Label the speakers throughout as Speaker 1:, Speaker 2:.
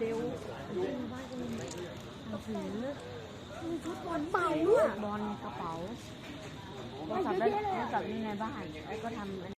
Speaker 1: เดลกระสือมีชุดบอลเป่าบอลกระเป๋าก็จับได้ก็จับอยู่ในบ้านก็ทำ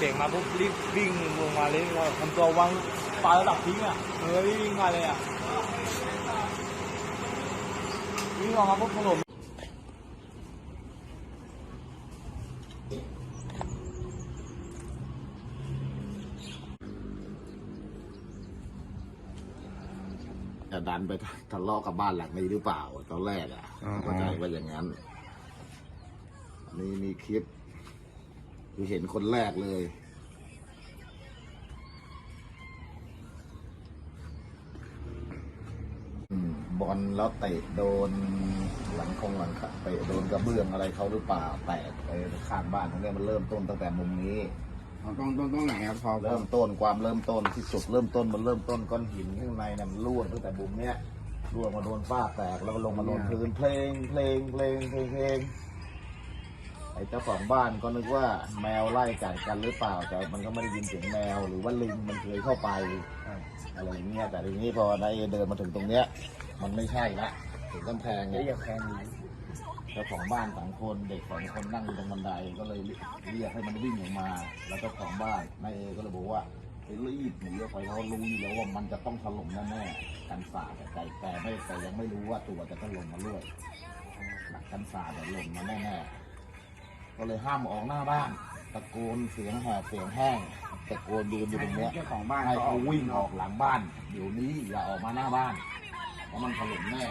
Speaker 2: เสียงมาปุ๊บรีบวิ่งลงมาเลยว่าทำตัววางปลาระดับทิ้งอะเฮ้ยวิ่งมาเลยอะวิ่งออกมาปุ๊บถล่ม
Speaker 3: จะดันไปทะเลาะกับบ้านหลังนี้หรือเปล่าตอนแรกอะ
Speaker 2: อ๋อ
Speaker 3: เข้าใจว่าอย่างนั้นอันนี้มีคลิป คือเห็นคนแรกเลยอืมบอลแล้วเตะโดนหลังคงหลังคาเตะโดนกระเบื้องอะไรเขาหรือเปล่าแตกไปข้างบ้านตรงเนี้ยมันเริ่มต้นตั้งแต่มุมนี้
Speaker 4: อ๋อตรงตรงตรงไหนครับพอ
Speaker 3: เริ่มต้นความเริ่มต้นที่สุดเริ่มต้นมันเริ่มต้นก้อนหินข้างในเนี่ยมันร่วงตั้งแต่บุมเนี้ยร่วงมาโดนฝ้าแตกแล้วก็ลงมาโดนพื้นเพลงเพลงเพลงเพลงเพลงไอ้เจ้าของบ้านก็นึกว่าแมวไล่กัดกันหรือเปล่า แต่มันก็ไม่ได้ยินเสียงแมว หรือว่าลิงมันเคยเข้าไปอะไรอย่างเงี้ยแต่ทีนี้พอนายเอเดินมาถึงตรงเนี้ย มันไม่ใช่ละถึงกำแพงเนี่ย
Speaker 4: อย่าแพงนี้
Speaker 3: เจ้าของบ้านสองคนเด็กสองคนนั่งอยู่ตรงบันไดก็เลยเรียกให้มันวิ่งออกมา แล้วเจ้าของบ้านนายเอก็เลยบอกว่าไปรีบหนีออกไปเขารู้อยู่แล้วว่ามันจะต้องถล่มแน่ๆกันศาสตร์แต่ใจแต่ไม่แต่ยังไม่รู้ว่าตัวจะถล่มมาด้วยหลักกันศาสตร์เนี่ยหล่นมาแน่ๆ ก็เลยห้ามออกหน้าบ้าน ตะโกนเสียงแหบเสียงแห้งตะโกนยืนอยู่ตรงเนี้ย
Speaker 4: เจ้าของบ้าน
Speaker 3: ให้
Speaker 4: เขา
Speaker 3: เขาวิ่งออกหลังบ้านเดี๋ยวนี้อย่าออกมาหน้าบ้านเพราะมันถล่มแน่